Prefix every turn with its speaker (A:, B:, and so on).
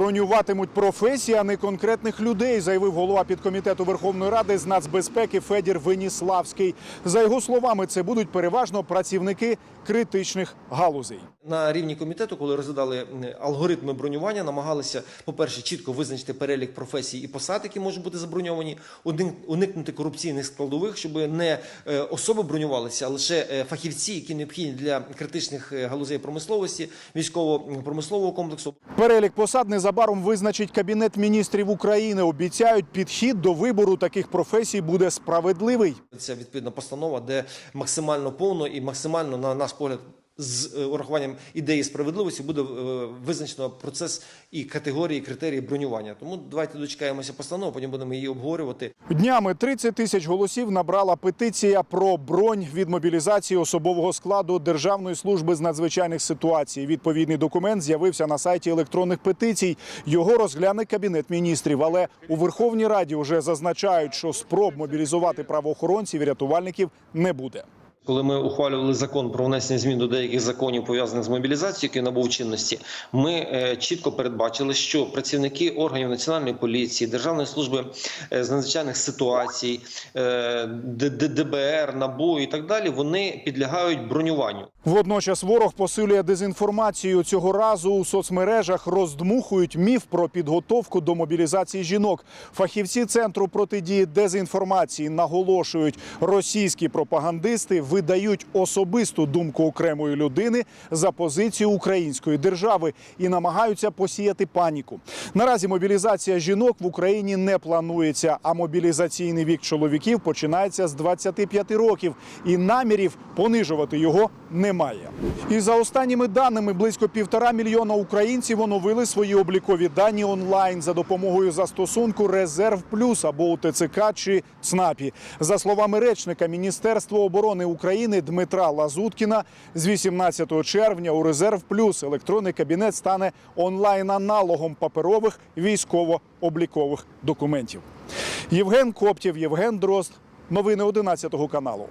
A: Бронюватимуть професії, а не конкретних людей, заявив голова підкомітету Верховної Ради з нацбезпеки Федір Веніславський. За його словами, це будуть переважно працівники критичних галузей.
B: На рівні комітету, коли розглядали алгоритми бронювання, намагалися, по-перше, чітко визначити перелік професій і посад, які можуть бути заброньовані, уник- уникнути корупційних складових, щоб не е, особи бронювалися, а лише е, фахівці, які необхідні для критичних е, галузей промисловості, військово-промислового комплексу.
A: Перелік посад незабаром визначить Кабінет міністрів України. Обіцяють, підхід до вибору таких професій буде справедливий.
B: Це відповідна постанова, де максимально повно і максимально, на наш погляд, з е, урахуванням ідеї справедливості буде е, визначено процес і категорії, і критерії бронювання. Тому давайте дочекаємося постанови, потім будемо її обговорювати.
A: Днями 30 тисяч голосів набрала петиція про бронь від мобілізації особового складу Державної служби з надзвичайних ситуацій. Відповідний документ з'явився на сайті електронних петицій. Його розгляне кабінет міністрів. Але у Верховній Раді вже зазначають, що спроб мобілізувати правоохоронців і рятувальників не буде.
B: Коли ми ухвалювали закон про внесення змін до деяких законів пов'язаних з мобілізацією, який набув чинності, ми е, чітко передбачили, що працівники органів національної поліції, Державної служби е, з надзвичайних ситуацій, е, ДБР, НАБУ і так далі, вони підлягають бронюванню.
A: Водночас ворог посилює дезінформацію. Цього разу у соцмережах роздмухують міф про підготовку до мобілізації жінок. Фахівці центру протидії дезінформації наголошують, російські пропагандисти видають особисту думку окремої людини за позицію української держави і намагаються посіяти паніку. Наразі мобілізація жінок в Україні не планується, а мобілізаційний вік чоловіків починається з 25 років, і намірів понижувати його немає. І за останніми даними, близько півтора мільйона українців оновили свої облікові дані онлайн за допомогою застосунку Резерв Плюс або у ТЦК чи ЦНАПі. За словами речника Міністерства оборони України Дмитра Лазуткіна, з 18 червня у Резерв Плюс електронний кабінет стане онлайн-аналогом паперових військово-облікових документів. Євген Коптєв, Євген Дрозд. Новини 11 каналу.